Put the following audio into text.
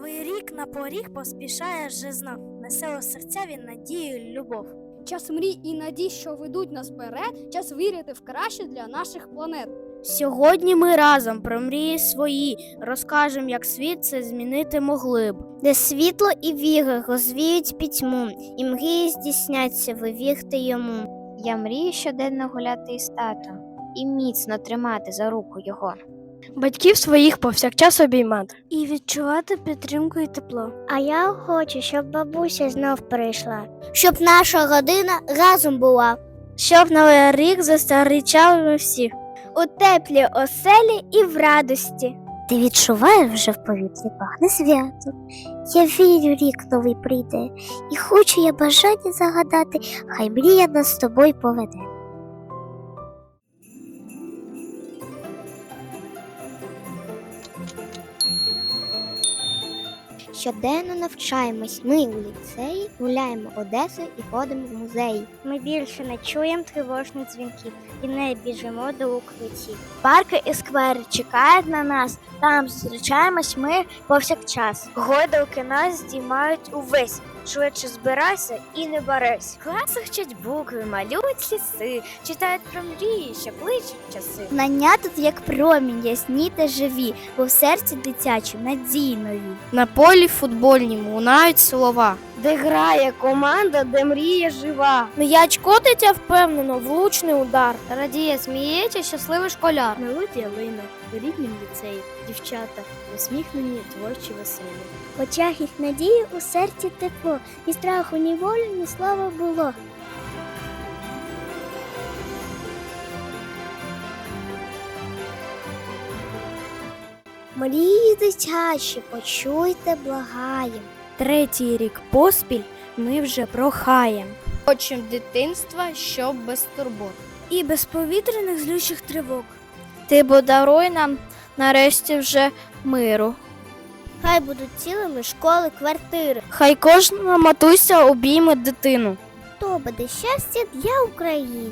Новий рік на поріг поспішає вже знов, несе у серця він надію любов. Час мрій і надій, що ведуть нас вперед, час вірити в краще для наших планет. Сьогодні ми разом про мрії свої розкажемо, як світ це змінити могли б. Де світло і віри розвіють пітьму, і мрії здійсняться, ви вірте йому. Я мрію щоденно гуляти із татом і міцно тримати за руку його. Батьків своїх повсякчас обіймати. І відчувати підтримку і тепло. А я хочу, щоб бабуся знов прийшла, щоб наша родина разом була, щоб новий рік зустрічав ми всіх у теплій оселі і в радості. Ти відчуваєш вже в повітрі пахне свято. Я вірю, рік новий прийде, і хочу я бажання загадати, хай мрія нас з тобою поведе. Щоденно навчаємось ми у ліцеї, гуляємо Одесою і ходимо в музеї. Ми більше не чуємо тривожних дзвінків і не біжимо до укриттів. Парки і сквери чекають на нас, там зустрічаємось ми повсякчас. Гойдалки нас здіймають увесь. Швидше збирайся і не берись. В класах вчать букви, малюють ліси, читають про мрії, що кличуть часи. Знання тут як промінь, ясні та живі, бо в серці дитячі, надії нові. На полі футбольнім лунають слова. Де грає команда, де мрія жива. М'яч котиться впевнено, влучний удар. Радіє, сміється, щасливий школяр. Мелодія лине в ріднім ліцеї, дівчата, усміхнені творчі веселі. В очах їх надії у серці тепло, ні страху, ні волі, ні слава було. Мрії дитячі, почуйте, благаєм. Третій рік поспіль ми вже прохаєм. Хочем дитинства, щоб без турбот. І без повітряних злючих тривог. Ти подаруй нам нарешті вже миру. Хай будуть цілими школи, квартири. Хай кожна матуся обійме дитину. То буде щастя для України.